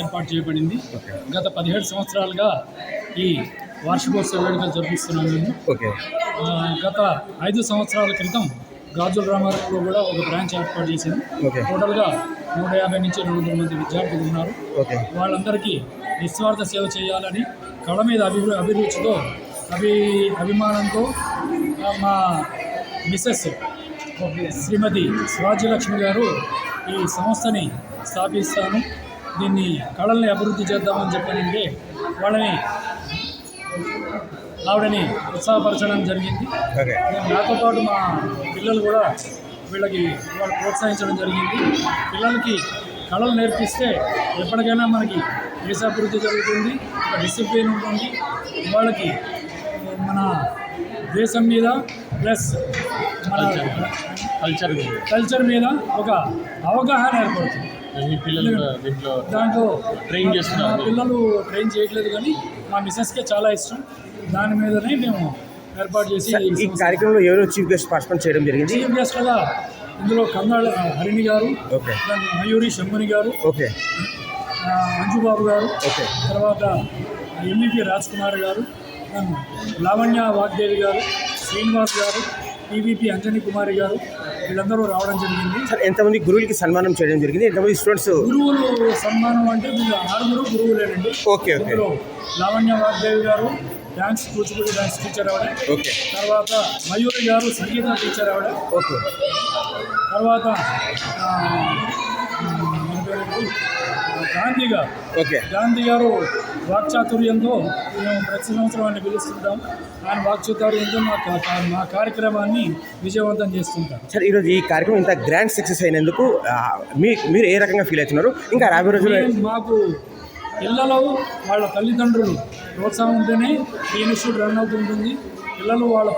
ఏర్పాటు చేయబడింది. గత పదిహేడు సంవత్సరాలుగా ఈ వార్షికోత్సవ వేడుకలు జరిపిస్తున్నాం మేము గత ఐదు సంవత్సరాల క్రితం గాజుల రామారంలో కూడా ఒక బ్రాంచ్ ఏర్పాటు చేసింది. టోటల్గా నూట యాభై నుంచి రెండు వందల మంది విద్యార్థులు ఉన్నారు. వాళ్ళందరికీ నిస్వార్థ సేవ చేయాలని కళ మీద అభి అభిరుచితో అభి అభిమానంతో మా మిస్సెస్ శ్రీమతి స్వాజ్యలక్ష్మి గారు ఈ సంస్థని స్థాపిస్తాను. దీన్ని కళల్ని అభివృద్ధి చేద్దామని చెప్పానంటే వాళ్ళని ఆవిడని ఉత్సాహపరచడం జరిగింది. నాతో పాటు మా పిల్లలు కూడా వీళ్ళకి వాళ్ళు ప్రోత్సహించడం జరిగింది. పిల్లలకి కళలు నేర్పిస్తే ఎప్పటికైనా మనకి దేశాభివృద్ధి జరుగుతుంది ఒక డిసిప్లిన్ ఉంటుంది. వాళ్ళకి మన దేశం మీద ప్లస్ మన కల్చర్ కల్చర్ మీద ఒక అవగాహన ఏర్పడుతుంది. మీ పిల్లలు దీంట్లో దాంట్లో ట్రైన్ చేస్తున్నారు. పిల్లలు ట్రైన్ చేయట్లేదు కానీ మా మిస్సెస్కే చాలా ఇష్టం. దాని మీదనే మేము ఏర్పాటు చేసి ఈ కార్యక్రమంలో ఎవరు చీఫ్ గెస్ట్ పార్టిసిపేట్ చేయడం జరిగింది? చీఫ్ గెస్ట్గా ఇందులో కందాళ హరిణి గారు ఓకే దాని మయూరి శంభుని గారు ఓకే అంజుబాబు గారు ఓకే తర్వాత ఎంఈపీ రాజ్ కుమార్ గారు లావణ్య వాగ్దేవి గారు శ్రీనివాస్ గారు టీవీపీ అంజని కుమారి గారు వీళ్ళందరూ రావడం జరిగింది. సార్ ఎంతమంది గురువులకి సన్మానం చేయడం జరిగింది? ఎంతమంది స్టూడెంట్స్? గురువులు సన్మానం అంటే వీళ్ళు ఆరుగురు గురువులేనండి. Okay okay. Lavanya Vagdevi garu dance Kuchipudi dance teacher ఆవిడ. ఓకే. తర్వాత మయూరి గారు సంగీత టీచర్ ఆవిడ. ఓకే. తర్వాత? గాంధీ గారు ఓకే. గాంధీ గారు వాక్చాతుర్యంతో మేము ప్రతి సంవత్సరం ఆయన పిలుస్తుంటాం. ఆయన వాక్చాతుర్యంతో మా మా కార్యక్రమాన్ని విజయవంతం చేస్తుంటాం సార్ ఈరోజు ఈ కార్యక్రమం ఇంత గ్రాండ్ సక్సెస్ అయినందుకు మీ మీరు ఏ రకంగా ఫీల్ అవుతున్నారు? ఇంకా రాబోయే రోజుల్లో మేము- మాకు పిల్లలు వాళ్ళ తల్లిదండ్రులు ప్రోత్సాహం ఉంటేనే ఈ ఇన్స్టిట్యూట్ రన్ అవుతుంటుంది. పిల్లలు వాళ్ళ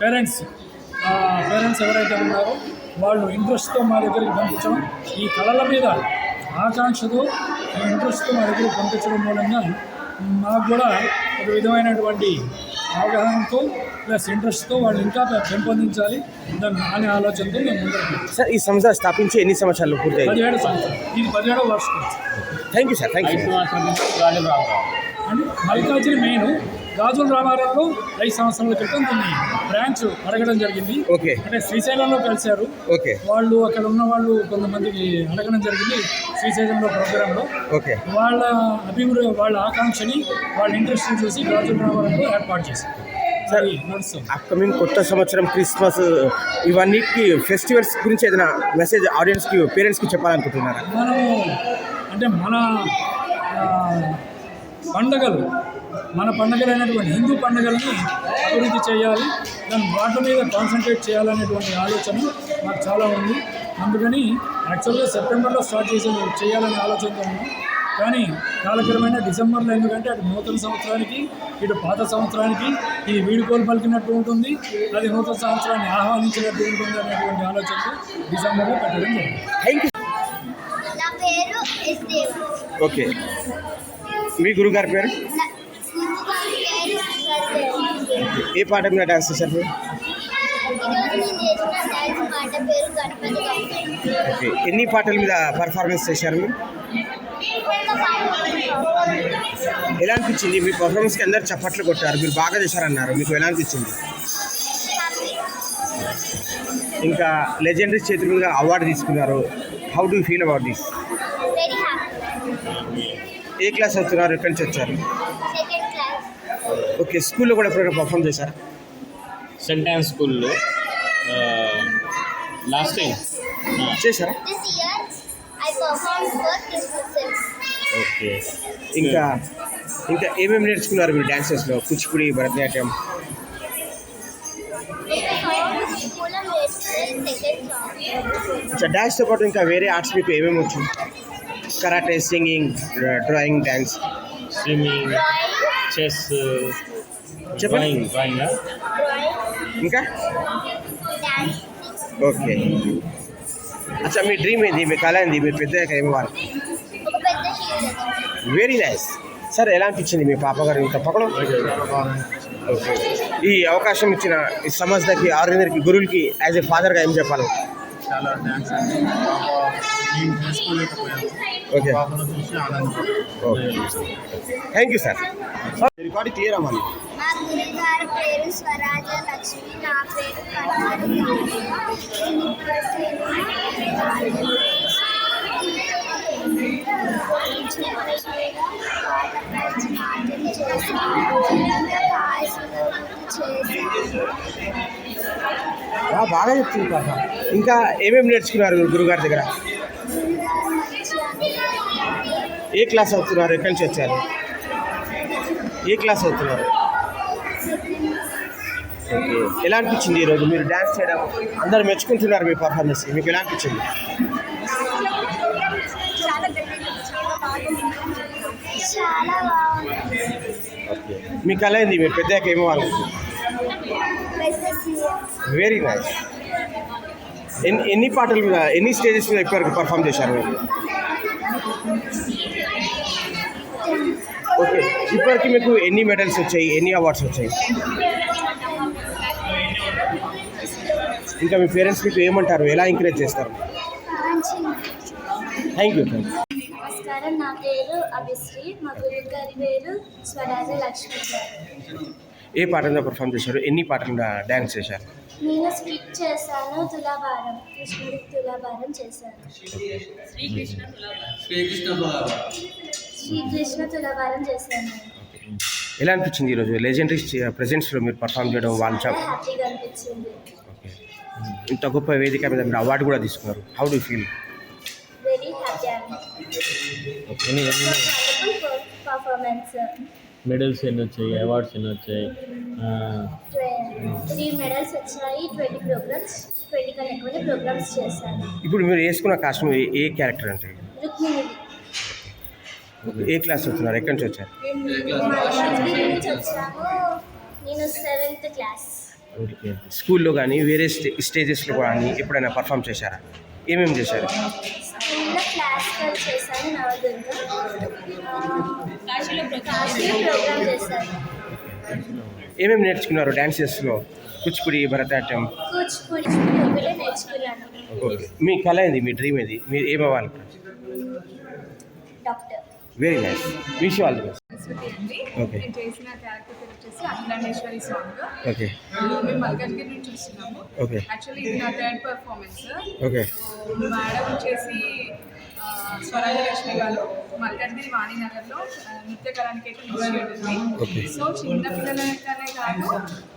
పేరెంట్స్ పేరెంట్స్ ఎవరైతే ఉన్నారో వాళ్ళు ఇంట్రెస్ట్తో మా దగ్గరికి పంపించడం ఈ కళల మీద ఆకాంక్షతో ఇంట్రెస్ట్తో మా దగ్గరికి పంపించడం మూలంగా మాకు కూడా ఒక విధమైనటువంటి అవగాహనతో ప్లస్ ఇంట్రెస్ట్తో వాళ్ళు ఇంకా పెంపొందించాలి దాన్ని అనే ఆలోచనతో మేము ముందుకు సార్ ఈ సంస్థ స్థాపించి ఎన్ని సంవత్సరాలు పూర్తయింది? పదిహేడు సంవత్సరం. ఇది పదిహేడవ వర్షం thank you sir thank you Malkajgiri main Gajula రామారావులో ఐదు సంవత్సరాల క్రితం దీన్ని బ్రాంచ్ అడగడం జరిగింది. ఓకే. అంటే శ్రీశైలంలో కలిశారు. ఓకే. వాళ్ళు అక్కడ ఉన్న వాళ్ళు కొంతమందికి అడగడం జరిగింది శ్రీశైలంలో ప్రోగ్రాంలో. ఓకే. వాళ్ళ అభివృద్ధి వాళ్ళ ఆకాంక్షని వాళ్ళ ఇంట్రెస్ట్ని చూసి గాజుల రామారావులో ఏర్పాటు చేశారు. అప్కమింగ్ కొత్త సంవత్సరం క్రిస్మస్ ఇవన్నిటికి ఫెస్టివల్స్ గురించి ఏదైనా మెసేజ్ ఆడియన్స్కి పేరెంట్స్కి చెప్పాలనుకుంటున్నారా? మనము అంటే మన పండగలు మన పండగలైనటువంటి హిందూ పండగల్ని అభివృద్ధి చేయాలి దాని వాటి మీద కాన్సన్ట్రేట్ చేయాలనేటువంటి ఆలోచన నాకు చాలా ఉంది. అందుకని యాక్చువల్గా సెప్టెంబర్లో స్టార్ట్ చేసే చేయాలనే ఆలోచనతో ఉన్నాం. కానీ కాలక్రమేణా డిసెంబర్లో ఎందుకంటే అటు నూతన సంవత్సరానికి ఇటు పాత సంవత్సరానికి ఇది వీడుకోలు పలికినట్టు ఉంటుంది. అది నూతన సంవత్సరాన్ని ఆహ్వానించినట్టు ఉంటుంది అనేటువంటి ఆలోచనతో డిసెంబర్లో పెట్టడం జరిగింది. ఓకే మీ గురుగారి పేరు? ఏ పాట మీద డాన్స్ చేశారు? ఓకే. ఎన్ని పాటల మీద పర్ఫార్మెన్స్ చేశారు? ఎలా అనిపించింది? మీ పర్ఫార్మెన్స్కి అందరు చప్పట్లు కొట్టారు. మీరు బాగా చేశారన్నారు. మీకు ఎలా అనిపించింది? ఇంకా లెజెండరీ చేతుల మీద అవార్డు తీసుకున్నారు how do feel about this a class అవుతున్నారు ఎక్కడి నుంచి వచ్చారు? ఓకే స్కూల్లో కూడా ఎప్పుడైనా పర్ఫామ్ చేశారు? సెంట్ యాన్ స్కూల్లో లాస్ట్ టైం చేశారా? This year I perform for Christmas okay ఇంకా ఇంకా ఏమేమి నేర్చుకున్నారు మీరు డాన్సెస్లో? కూచిపూడి భరతనాట్యం. నేను సాంగ్ స్కూల్లో నేర్చుకునే సెకండ్ సాంగ్ అచ్చా డాన్స్తో పాటు ఇంకా వేరే ఆర్ట్స్ మీకు ఏమేమి వచ్చు karate singing drawing dance swimming drawing chess చెప్పండి. డ్రాయింగ్ డ్రాయింగ్ డ్రాయింగ్ ఇంకా? ఓకే. అచ్చా మీ డ్రీమ్ ఏంది? మీ కళ ఏంది? మీరు పెద్ద ఏమవ్వాలి వెరీ? నైస్ సార్ ఎలా అనిపించింది మీ పాప గారు ఇంత పక్కన ఓకే ఈ అవకాశం ఇచ్చిన ఈ సంస్థకి ఆర్గనైజర్కి గురువులకి యాజ్ ఏ ఫాదర్గా ఏం చెప్పాలి? చాలా థ్యాంక్స్ అండి. మేము చూసి thank you sir record clear అవ్వాలి మా గురుగారి పేరు స్వరాజ లక్ష్మి. నా పేరు కర్ణాటక ఆ, బాగా చెప్తుంది పాప. ఇంకా ఏమేమి నేర్చుకున్నారు గురుగారి దగ్గర? ఏ క్లాస్ అవుతున్నారు? ఎక్కడి నుంచి వచ్చారు? ఏ క్లాస్ అవుతున్నారు? ఓకే. ఎలా అనిపించింది ఈరోజు మీరు డ్యాన్స్ చేయడం అందరు మెచ్చుకుంటున్నారు మీ పర్ఫార్మెన్స్ మీకు ఎలా అనిపించింది? చాలా బాగుంది. ఓకే. మీ కళ ఏంది మీరు పెద్దగా ఏమో అనుకుంటున్నారు వెరీ నైస్ ఎన్ని ఎన్ని పాటలు మీద ఎన్ని స్టేజెస్ మీద ఇప్పటివరకు పర్ఫామ్ చేశారు? మీరు ఓకే ఇప్పటికి మీకు ఎన్ని మెడల్స్ వచ్చాయి ఎన్ని అవార్డ్స్ వచ్చాయి? ఇంకా మీ పేరెంట్స్ మీకు ఏమంటారు? ఎలా ఎంకరేజ్ చేస్తారు? థ్యాంక్ యూ థ్యాంక్ యూ నమస్కారం. నా పేరు అభిశ్రీ. మా గురువు గారి పేరు స్వరాజ లక్ష్మి ఏ పాట మీద పర్ఫామ్ చేశారు? ఎన్ని పాటల డ్యాన్స్ చేశారు? నేను స్కిప్ చేశాను తులాభారం. కృష్ణుడి తులాభారం చేశాను. శ్రీకృష్ణ తులాభారం. చేశాను. ఎలా అనిపించింది ఈరోజు లెజెండరీ ప్రెజెంట్స్లో మీరు పర్ఫామ్ చేయడం వాళ్ళు హ్యాపీగా అనిపించింది. ఇంత గొప్ప వేదిక మీద మీరు అవార్డు కూడా తీసుకున్నారు. How do feel very happy performance medals ఎన్ని వచ్చాయి? అవార్డ్స్ ఎన్ని వచ్చాయి? ఆ, త్రీ మెడల్స్ వచ్చాయి ట్వంటీ ప్రోగ్రామ్స్ ట్వంటీ కన్నా ఎక్కువ ప్రోగ్రామ్స్ చేశాను. ఇప్పుడు మీరు వేసుకున్న కాస్ట్యూమ్ ఏ- ఏ క్యారెక్టర్ అంటే? రుక్మిణి. ఏ క్లాస్ వస్తున్నారు ఎక్కడి నుంచి వచ్చారు? నేను సెవెంత్ క్లాస్ స్కూల్లో కానీ వేరే స్టే స్టేజెస్లో కానీ ఎప్పుడైనా పర్ఫామ్ చేశారా? ఏమేమి చేశారు? క్లాసికల్ చేశాను ఏమేమి నేర్చుకున్నారు డాన్సెస్లో కూచిపూడి భరతనాట్యం. ఓకే. మీ కళ ఏంది? మీ డ్రీమ్ ఏది? మీరు ఏమవ్వాలి? Doctor. Very nice wish all the best Saraswati వచ్చేసి అఖిలాండేశ్వరి సాంగ్ ఓకే. మేము మల్కాజ్గిరి నుంచి వస్తున్నాము. Okay. యాక్చువల్లీ ఇది నా థర్డ్ పర్ఫార్మెన్స్ ఓకే. మేడం వచ్చేసి స్వరాజ లక్ష్మి గారు మల్కాజ్గిరి వాణినగర్లో ఆ, నృత్య కళానికేతన్ ఇన్స్టిట్యూట్ Okay. ఉంది సో చిన్న పిల్లలకనే కాదు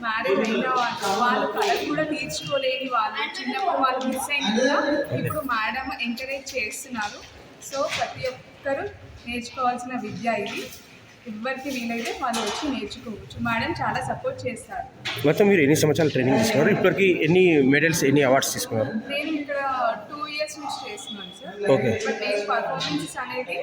మ్యారేజ్ అయిన వాళ్ళు వాళ్ళు కళలు కూడా తీర్చుకోలేని వాళ్ళు చిన్నప్పుడు వాళ్ళు మిస్ అయిన కూడా ఇప్పుడు మేడం ఎంకరేజ్ చేస్తున్నారు. సో ప్రతి ఒక్కరు నేర్చుకోవాల్సిన విద్య ఇది. ఎవరికి వీలైతే వాళ్ళు వచ్చి నేర్చుకోవచ్చు. మేడం చాలా సపోర్ట్ చేస్తారు. మొత్తం మీరు ఎన్ని సంవత్సరాలు ట్రైనింగ్ తీసుకున్నారు? ఇప్పటికి ఎన్ని మెడల్స్ ఎన్ని అవార్డ్స్ తీసుకున్నారు? నేను ఇక్కడ టూ ఇయర్స్ నుంచి చేస్తున్నాను సార్ నేను పర్ఫార్మెన్సెస్ అనేది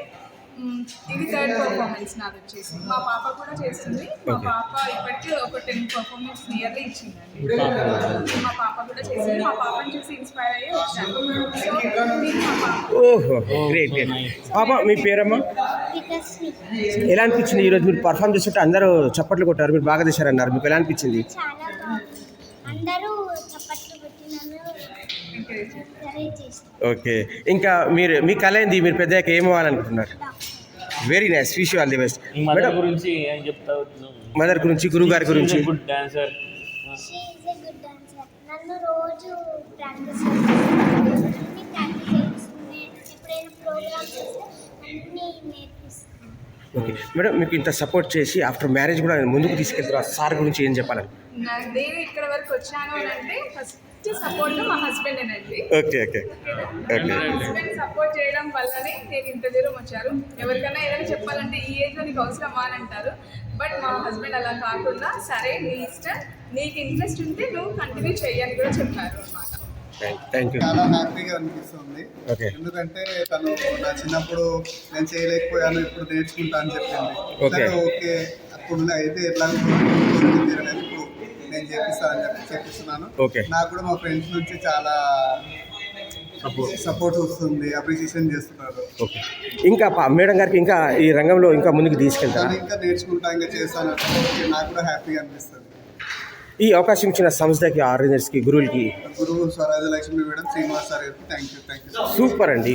ఇది థర్డ్ పర్ఫార్మెన్స్ నాది వచ్చేసి. మా పాప కూడా చేస్తుంది. మా. పాప ఇప్పటికీ ఒక టెన్ పర్ఫార్మెన్స్ నియర్లీ ఇచ్చిందండి. మా పాప కూడా చేసింది. మా పాపని చూసి ఇన్స్పైర్ అయ్యి వచ్చాను. సో నేను మా పాప. ఓహో గ్రేట్ గ్రేట్ పాప మీ పేరమ్మా? ఎలా అనిపించింది ఈరోజు మీరు పర్ఫామ్ చేస్తుంటే అందరూ చప్పట్లు కొట్టారు మీరు బాగా చేశారన్నారు. మీకు ఎలా అనిపించింది? అందరూ చప్పట్లు పెట్టి నన్ను ఎంకరేజ్ చేస్తారు ఓకే. ఇంకా మీరు మీ కళ ఏంది? మీరు పెద్దగా ఏమవ్వాలనుకుంటున్నారు very nice wish all the best mother madam గురించి ఏం చెప్తావు? మదర్ గురించి గురువు గారి గురించి. గుడ్ డాన్సర్ నన్ను రోజు ప్రాక్టీస్ ఓకే మేడం మీకు ఇంత సపోర్ట్ చేసి ఆఫ్టర్ మ్యారేజ్ కూడా ముందుకు తీసుకెళ్తారు ఆ సార్ గురించి ఏం చెప్పాలని? నా- నేను ఇక్కడ వరకు వచ్చాను అని అంటే ఫస్ట్ సపోర్ట్ మా హస్బెండ్ అండి okay okay. Okay. Husband support చేయడం వల్లనే నేను ఇంత దూరం వచ్చారు. ఎవరికైనా ఏదైనా చెప్పాలంటే ఈ ఏజ్లో నీకు అవసరమా అని అంటారు. బట్ మా హస్బెండ్ అలా కాకుండా సరే నీ ఇష్టం నీకు ఇంట్రెస్ట్ ఉంటే నువ్వు కంటిన్యూ చెయ్యని కూడా చెప్పారు అన్నమాట. చాలా హ్యాపీగా అనిపిస్తుంది. ఓకే. ఎందుకంటే తను నా చిన్నప్పుడు నేను చేయలేకపోయాను ఇప్పుడు నేర్చుకుంటా అని చెప్పింది. ఓకే. అప్పుడు అయితే ఎట్లా కోరుకుంది చేపిస్తానని చెప్పి చేపిస్తున్నాను Okay. నాకు కూడా మా ఫ్రెండ్స్ నుంచి చాలా సపోర్ట్ వస్తుంది అప్రిషియేషన్ చేస్తున్నారు. ఇంకా మేడం గారికి ఇంకా ఈ రంగంలో ఇంకా ముందుకు తీసుకెళ్తారా? తను ఇంకా నేర్చుకుంటా ఇంకా చేస్తాను. నాకు కూడా హ్యాపీగా అనిపిస్తుంది. ఈ అవకాశం ఇచ్చిన సంస్థకి ఆర్గనైజర్స్కి గురువులకి? గురువు Swaraja Lakshmi madam Srinivas sir thank you thank you super అండి.